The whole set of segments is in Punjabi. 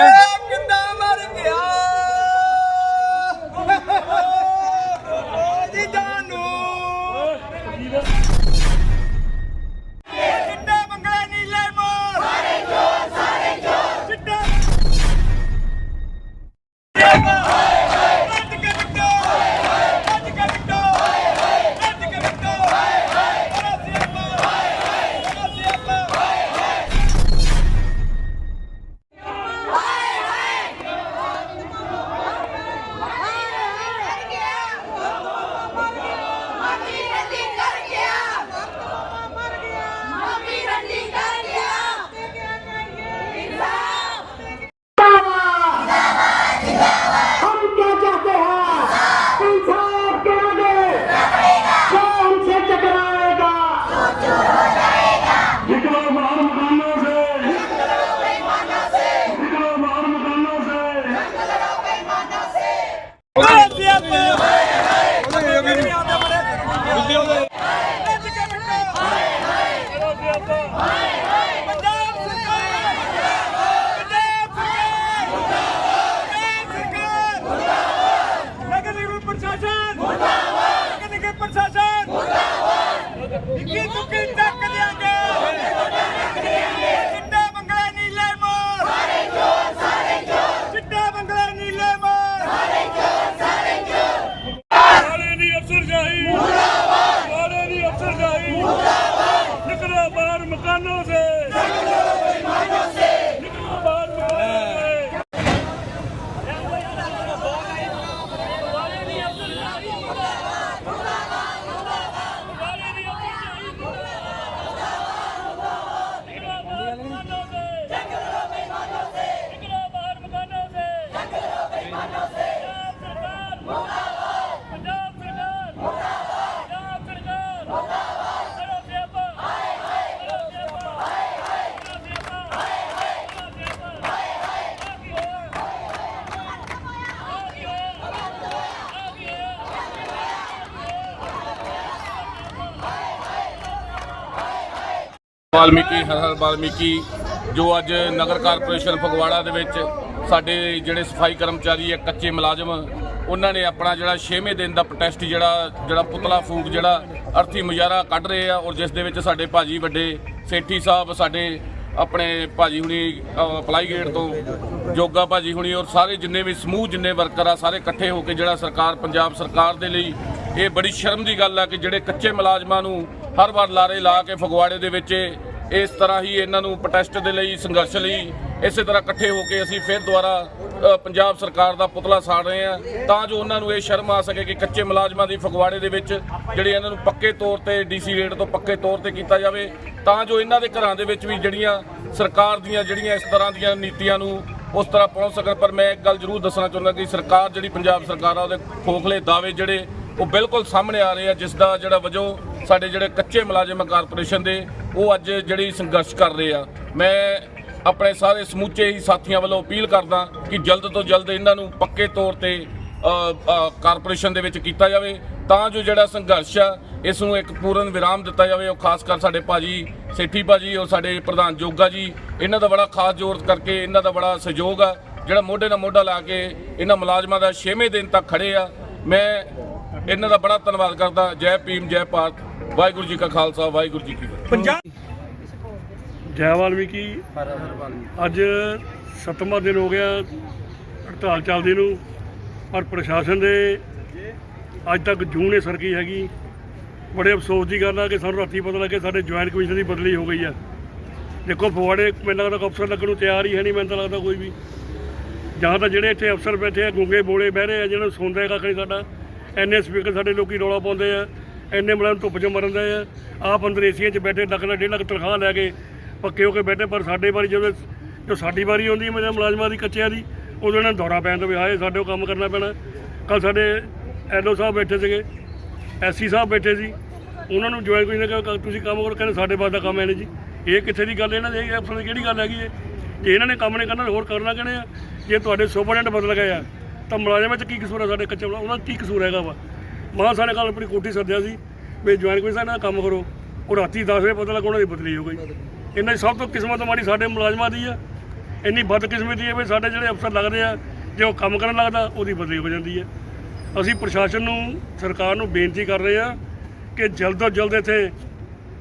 Yeah. ਸੇ ਨਿਕਲੋ ਬਾਹਰ ਮਕਾਨੋਂ ਸੇ ਵਾਲੇ ਦੀ ਅਫਸਰਸ਼ਾਹੀ ਮੁਰਦਾਬਾਦ ਮੁਰਦਾਬਾਦ ਵਾਲੇ ਦੀ ਅਫਸਰਸ਼ਾਹੀ ਮੁਰਦਾਬਾਦ ਨਿਕਲੋ ਬਾਹਰ ਮਕਾਨੋਂ ਸੇ ਨਿਕਲੋ ਬੇਈਮਾਨੋਂ ਸੇ ਨਿਕਲੋ ਬਾਹਰ ਮਕਾਨੋਂ ਸੇ ਨਿਕਲੋ ਬੇਈਮਾਨੋਂ ਸੇ ਪੰਜਾਬ ਸਰਕਾਰ ਮੁਰਦਾਬਾਦ ਪੰਜਾਬ ਸਰਕਾਰ ਮੁਰਦਾਬਾਦ ਪੰਜਾਬ ਸਰਕਾਰ ਮੁਰਦਾਬਾਦ ਕਰੋ ਸਿਆਪਾ ਹਾਏ ਹਾਏ ਕਰੋ ਸਿਆਪਾ ਹਾਏ ਹਾਏ ਕਰੋ ਸਿਆਪਾ ਹਾਏ ਹਾਏ ਕਰੋ ਸਿਆਪਾ ਹਾਏ ਹਾਏ ਆ ਕੀ ਹੋਇਆ ਆ ਕੀ ਹੋਇਆ ਆ ਕੀ ਹੋਇਆ ਵਾਲਮੀਕੀ ਹਰ ਹਰ ਵਾਲਮੀਕੀ ਜੋ ਅੱਜ ਨਗਰ ਕਾਰਪੋਰੇਸ਼ਨ ਫਗਵਾੜਾ ਦੇ ਵਿੱਚ ਸਾਡੇ ਜਿਹੜੇ ਸਫ਼ਾਈ ਕਰਮਚਾਰੀ ਹੈ ਕੱਚੇ ਮੁਲਾਜ਼ਮ ਉਹਨਾਂ ਨੇ ਆਪਣਾ ਜਿਹੜਾ 6ਵੇਂ ਦਿਨ ਦਾ ਪ੍ਰੋਟੈਸਟ ਜਿਹੜਾ ਜਿਹੜਾ ਪੁਤਲਾ ਫੂਕ ਜਿਹੜਾ ਅਰਥੀ ਮੁਜ਼ਾਹਰਾ ਕੱਢ ਰਹੇ ਆ ਔਰ ਜਿਸ ਦੇ ਵਿੱਚ ਸਾਡੇ ਭਾਜੀ ਵੱਡੇ ਸੇਠੀ ਸਾਹਿਬ ਸਾਡੇ ਆਪਣੇ ਭਾਜੀ ਹੁਣੀ ਅ, ਪਲਾਈ ਗੇਟ ਤੋਂ ਜੋਗਾ ਭਾਜੀ ਹੁਣੀ ਔਰ ਸਾਰੇ ਜਿੰਨੇ ਵੀ ਸਮੂਹ ਜਿੰਨੇ ਵਰਕਰ ਆ ਸਾਰੇ ਇਕੱਠੇ ਹੋ ਕੇ ਜਿਹੜਾ ਸਰਕਾਰ ਪੰਜਾਬ ਸਰਕਾਰ ਦੇ ਲਈ ਇਹ ਬੜੀ ਸ਼ਰਮ ਦੀ ਗੱਲ ਆ ਕਿ ਜਿਹੜੇ ਕੱਚੇ ਮੁਲਾਜ਼ਮਾਂ ਨੂੰ ਹਰ ਵਾਰ ਲਾਰੇ ਲਾ ਕੇ ਫਗਵਾੜੇ ਦੇ ਵਿੱਚ ਇਸ ਤਰ੍ਹਾਂ ਹੀ ਇਹਨਾਂ ਨੂੰ ਪ੍ਰੋਟੈਸਟ ਦੇ ਲਈ, ਸੰਘਰਸ਼ ਲਈ ਇਸੇ ਤਰ੍ਹਾਂ ਇਕੱਠੇ ਹੋ ਕੇ ਅਸੀਂ ਫਿਰ ਦੁਬਾਰਾ ਪੰਜਾਬ ਸਰਕਾਰ ਦਾ ਪੁਤਲਾ ਸਾੜ ਰਹੇ ਹਾਂ। ਤਾਂ ਜੋ ਉਹਨਾਂ ਨੂੰ ਇਹ ਸ਼ਰਮ ਆ ਸਕੇ ਕਿ ਕੱਚੇ ਮੁਲਾਜ਼ਮਾਂ ਦੀ ਫਗਵਾੜੇ ਦੇ ਵਿੱਚ ਜਿਹੜੇ ਇਹਨਾਂ ਨੂੰ ਪੱਕੇ ਤੌਰ ਤੇ ਡੀਸੀ ਰੇਟ ਤੋਂ ਪੱਕੇ ਤੌਰ ਤੇ ਕੀਤਾ ਜਾਵੇ, ਤਾਂ ਜੋ ਇਹਨਾਂ ਦੇ ਘਰਾਂ ਦੇ ਵਿੱਚ ਵੀ ਜਿਹੜੀਆਂ ਸਰਕਾਰ ਦੀਆਂ, ਜਿਹੜੀਆਂ ਇਸ ਤਰ੍ਹਾਂ ਦੀਆਂ ਨੀਤੀਆਂ ਨੂੰ ਉਸ ਤਰ੍ਹਾਂ ਪਹੁੰਚ ਸਕਣ। ਪਰ ਮੈਂ ਇੱਕ ਗੱਲ ਜ਼ਰੂਰ ਦੱਸਣਾ ਚਾਹੁੰਦਾ ਕਿ ਸਰਕਾਰ ਜਿਹੜੀ ਪੰਜਾਬ ਸਰਕਾਰ ਆ, ਉਹਦੇ ਖੋਖਲੇ ਦਾਅਵੇ ਜਿਹੜੇ ਉਹ ਬਿਲਕੁਲ ਸਾਹਮਣੇ ਆ ਰਹੇ ਆ, ਜਿਸ ਦਾ ਜਿਹੜਾ ਵਜੋਂ ਸਾਡੇ ਜਿਹੜੇ ਕੱਚੇ ਮੁਲਾਜ਼ਮ ਆ ਕਾਰਪੋਰੇਸ਼ਨ ਦੇ, ਉਹ ਅੱਜ ਜਿਹੜੀ ਸੰਘਰਸ਼ ਕਰ ਰਹੇ ਆ। ਮੈਂ ਆਪਣੇ ਸਾਰੇ ਸਮੁੱਚੇ ਹੀ ਸਾਥੀਆਂ ਵੱਲੋਂ ਅਪੀਲ ਕਰਦਾ ਕਿ ਜਲਦ ਤੋਂ ਜਲਦ ਇਹਨਾਂ ਨੂੰ ਪੱਕੇ ਤੌਰ ਤੇ ਕਾਰਪੋਰੇਸ਼ਨ ਦੇ ਵਿੱਚ ਕੀਤਾ ਜਾਵੇ। ਤਾਂ ਜੋ ਜਿਹੜਾ ਸੰਘਰਸ਼ ਆ, ਇਸ ਨੂੰ ਇੱਕ ਪੂਰਨ ਵਿਰਾਮ ਦਿੱਤਾ ਜਾਵੇ। ਉਹ ਖਾਸ ਕਰ ਸਾਡੇ ਭਾਜੀ ਸੇਠੀ ਭਾਜੀ ਔਰ ਸਾਡੇ ਪ੍ਰਧਾਨ ਜੋਗਾ ਜੀ, ਇਹਨਾਂ ਦਾ ਬੜਾ ਖਾਸ ਜ਼ੋਰ ਕਰਕੇ ਇਹਨਾਂ ਦਾ ਬੜਾ ਸਹਿਯੋਗ ਆ। ਜਿਹੜਾ ਮੋਢੇ ਨਾਲ ਮੋਢਾ ਲਾ ਕੇ ਇਹਨਾਂ ਮੁਲਾਜ਼ਮਾਂ ਦਾ 6ਵੇਂ ਦਿਨ ਤੱਕ ਖੜੇ ਆ। ਮੈਂ ਇਹਨਾਂ ਦਾ ਬੜਾ ਧੰਨਵਾਦ ਕਰਦਾ। ਜੈ ਭੀਮ, ਜੈ ਭਾਰਤ। ਵਾਹਿਗੁਰੂ ਜੀ ਕਾ ਖਾਲਸਾ ਵਾਹਿਗੁਰੂ ਜੀ ਕੀ ਫਤਿਹ। ਜੈ ਵਾਲਮੀਕੀ। ਅੱਜ ਸੱਤਵਾਂ ਦਿਨ ਹੋ ਗਿਆ ਹੜਤਾਲ ਚੱਲਦੀ ਨੂੰ ਪਰ ਪ੍ਰਸ਼ਾਸਨ ਦੇ ਅੱਜ ਤੱਕ ਜੂਨ ਨੇ ਸਰਕੀ ਹੈਗੀ। ਬੜੇ ਅਫਸੋਸ ਦੀ ਗੱਲ ਆ ਕਿ ਸਾਨੂੰ ਰਾਤੀ ਪਤਾ ਲੱਗਿਆ ਸਾਡੇ ਜੁਆਇੰਟ ਕਮਿਸ਼ਨ ਦੀ ਬਦਲੀ ਹੋ ਗਈ ਆ। ਦੇਖੋ ਫਗਵਾੜੇ ਮੈਨੂੰ ਲੱਗਦਾ ਅਫਸਰ ਲੱਗਣ ਨੂੰ ਤਿਆਰ ਹੀ ਹੈ ਨਹੀਂ ਮੈਨੂੰ ਤਾਂ ਲੱਗਦਾ ਕੋਈ ਵੀ। ਜਾਂ ਤਾਂ ਜਿਹੜੇ ਇੱਥੇ ਅਫਸਰ ਬੈਠੇ ਆ ਗੁੰਗੇ ਬੋਲੇ ਬਹਿ ਰਹੇ ਆ ਜਿਹਨਾਂ ਨੂੰ ਸੁਣਦਾ ਕੱਖ ਨਹੀਂ ਸਾਡਾ। ਐਨੇ ਸਪੀਕਰ ਸਾਡੇ ਲੋਕੀ ਰੌਲਾ ਪਾਉਂਦੇ ਆ। ਇੰਨੇ ਮੁਲਾਜ਼ਮ ਧੁੱਪ 'ਚ ਮਰਨ ਦੇ ਆ। ਆਪ ਅੰਦਰ ਏਸੀਆਂ 'ਚ ਬੈਠੇ, ਲੱਖ ਲੱਖ ਡੇਢ ਲੱਖ ਤਨਖਾਹ ਲੈ ਕੇ ਪੱਕੇ ਹੋ ਕੇ ਬੈਠੇ, ਪਰ ਸਾਡੇ ਵਾਰੀ ਜਦੋਂ ਜੋ ਸਾਡੀ ਵਾਰੀ ਆਉਂਦੀ ਹੈ ਮੇਰੇ ਮੁਲਾਜ਼ਮਾਂ ਦੀ, ਕੱਚਿਆਂ ਦੀ ਉਦੋਂ ਇਹਨਾਂ ਨੂੰ ਦੌਰਾ ਪੈਣ ਤੋਂ ਵੀ ਹਾਏ, ਸਾਡੇ ਕੋਲ ਕੰਮ ਕਰਨਾ ਪੈਣਾ। ਕੱਲ ਸਾਡੇ ਐਲਓ ਸਾਹਿਬ ਬੈਠੇ ਸੀਗੇ, ਐਸਸੀ ਸਾਹਿਬ ਬੈਠੇ ਸੀ। ਉਹਨਾਂ ਨੂੰ ਜੁਆਇਨ ਕੋਈ ਨੇ ਕਿਹਾ ਤੁਸੀਂ ਕੰਮ ਕਰੋ, ਕਹਿੰਦੇ, ਸਾਡੇ ਬਾਅਦ ਦਾ ਕੰਮ ਹੈ ਨਹੀਂ ਜੀ। ਇਹ ਕਿੱਥੇ ਦੀ ਗੱਲ ਇਹਨਾਂ ਦੇ? ਇਹ ਅਫਸਰਾਂ ਦੀ ਕਿਹੜੀ ਗੱਲ ਹੈਗੀ ਹੈ? ਜੇ ਇਹਨਾਂ ਨੇ ਕੰਮ ਨਹੀਂ ਕਰਨਾ ਹੋਰ ਕਰਨਾ ਕਿਹਨੇ ਆ? ਜੇ ਤੁਹਾਡੇ ਸੁਪਰਡੈਂਟ ਬਦਲ ਗਏ ਆ, ਤਾਂ ਮੁਲਾਜ਼ਮਾਂ 'ਚ ਕੀ ਕਸੂਰ ਹੈ ਸਾਡੇ ਕੱਚੇ ਉਹਨਾਂ ਦਾ ਕੀ ਕਸੂਰ ਹੈਗਾ ਵਾ? ਮਾਂ ਸਾਨੇ ਕੱਲ ਆਪਣੀ ਕੋਠੀ ਸੱਦਿਆ ਸੀ ਵੀ ਜੁਆਇਨ ਕੋਈ ਨਾਲ ਕੰਮ ਕਰੋ। ਉਹ ਰਾਤੀ 10 ਵਜੇ ਪਤਾ ਲੱਗਾ ਉਹਨਾਂ ਦੀ ਬਦਲੀ ਹੋ ਗਈ। ਇਹਨਾਂ ਦੀ ਸਭ ਤੋਂ ਕਿਸਮਤ ਮਾੜੀ ਸਾਡੇ ਮੁਲਾਜ਼ਮਾਂ ਦੀ ਆ। ਇੰਨੀ ਬਦਕਿਸਮਤੀ ਹੈ ਵੀ ਸਾਡੇ ਜਿਹੜੇ ਅਫਸਰ ਲੱਗਦੇ ਆ, ਜੇ ਉਹ ਕੰਮ ਕਰਨ ਲੱਗਦਾ, ਉਹਦੀ ਬਦਲੀ ਹੋ ਜਾਂਦੀ ਹੈ ਅਸੀਂ ਪ੍ਰਸ਼ਾਸਨ ਨੂੰ, ਸਰਕਾਰ ਨੂੰ ਬੇਨਤੀ ਕਰ ਰਹੇ ਆ ਕਿ ਜਲਦ ਤੋਂ ਜਲਦ ਇੱਥੇ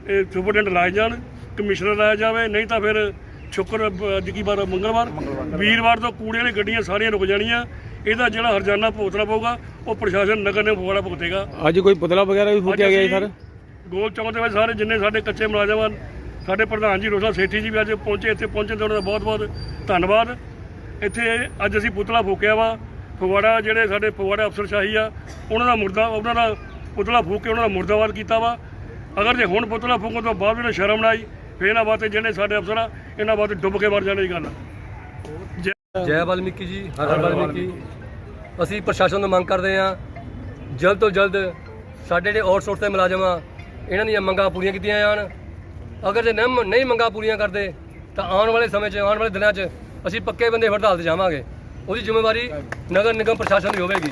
ਇਹ ਸੁਪਰਡੈਂਟ ਲਾਏ ਜਾਣ, ਕਮਿਸ਼ਨਰ ਲਾਇਆ ਜਾਵੇ, ਨਹੀਂ ਤਾਂ ਫਿਰ ਸ਼ੁੱਕਰ, ਅੱਜ ਕੀ ਵਾਰ, ਮੰਗਲਵਾਰ? ਵੀਰਵਾਰ ਤੋਂ ਕੂੜੇ ਵਾਲੀ ਗੱਡੀਆਂ ਸਾਰੀਆਂ ਰੁਕ ਜਾਣੀਆਂ। ਇਹਦਾ ਜਿਹੜਾ ਹਰਜਾਨਾ ਭੁਗਤਣਾ ਪਊਗਾ ਉਹ ਪ੍ਰਸ਼ਾਸਨ ਨਗਰ ਨੇ ਫਗਵਾੜਾ ਭੁਗਤੇਗਾ। ਅੱਜ ਕੋਈ ਪੁਤਲਾ ਵਗੈਰਾ ਵੀ ਫੂਕਿਆ ਗਿਆ ਜੀ ਸਰ? ਗੋਲ ਚੌਂਕ ਦੇ ਵਿੱਚ ਸਾਰੇ ਜਿੰਨੇ ਸਾਡੇ ਕੱਚੇ ਮੁਲਾਜ਼ਮ ਹਨ ਸਾਡੇ ਪ੍ਰਧਾਨ ਜੀ ਰੋਸਾ ਸੇਠੀ ਜੀ ਵੀ ਅੱਜ ਪਹੁੰਚੇ ਇੱਥੇ ਪਹੁੰਚੇ ਤੇ ਉਹਨਾਂ ਦਾ ਬਹੁਤ ਬਹੁਤ ਧੰਨਵਾਦ। ਇੱਥੇ ਅੱਜ ਅਸੀਂ ਪੁਤਲਾ ਫੂਕਿਆ ਵਾ। ਫਗਵਾੜਾ ਜਿਹੜੇ ਸਾਡੇ ਫਗਵਾੜਾ ਅਫਸਰਸ਼ਾਹੀ ਆ ਉਹਨਾਂ ਦਾ ਮੁਰਦਾ ਉਹਨਾਂ ਦਾ ਪੁਤਲਾ ਫੂਕ ਕੇ ਉਹਨਾਂ ਦਾ ਮੁਰਦਾਬਾਦ ਕੀਤਾ ਵਾ। ਅਗਰ ਜੇ ਹੁਣ ਪੁਤਲਾ ਫੂਕਣ ਤੋਂ ਬਾਅਦ ਇਹਨਾਂ ਸ਼ਰਮ ਨਾ ਆਈ ਫਿਰ ਇਹਨਾਂ ਵਾਸਤੇ ਜਿਹੜੇ ਸਾਡੇ ਅਫਸਰ ਆ ਇਹਨਾਂ ਵਾਸਤੇ ਡੁੱਬ ਕੇ ਮਰ ਜਾਣੇ ਦੀ ਗੱਲ ਆ। ਜੈ- ਵਾਲਮੀਕੀ ਜੀ, ਹਰ ਹਰ ਵਾਲਮੀਕੀ। ਅਸੀਂ ਪ੍ਰਸ਼ਾਸਨ ਤੋਂ ਮੰਗ ਕਰਦੇ ਹਾਂ, ਜਲਦ ਤੋਂ ਜਲਦ ਸਾਡੇ ਜਿਹੜੇ ਆਊਟਸੋਰਸ ਦੇ ਮੁਲਾਜ਼ਮ ਆ, ਇਹਨਾਂ ਦੀਆਂ ਮੰਗਾਂ ਪੂਰੀਆਂ ਕੀਤੀਆਂ ਜਾਣ। ਅਗਰ ਜੇ ਨਹੀਂ ਨਹੀਂ ਮੰਗਾਂ ਪੂਰੀਆਂ ਕਰਦੇ, ਤਾਂ ਆਉਣ ਵਾਲੇ ਸਮੇਂ 'ਚ, ਆਉਣ ਵਾਲੇ ਦਿਨਾਂ 'ਚ ਅਸੀਂ ਪੱਕੇ ਬੰਦੇ ਹੜਤਾਲ ਤੇ ਜਾਵਾਂਗੇ। ਉਹਦੀ ਜ਼ਿੰਮੇਵਾਰੀ ਨਗਰ ਨਿਗਮ ਪ੍ਰਸ਼ਾਸਨ ਦੀ ਹੋਵੇਗੀ।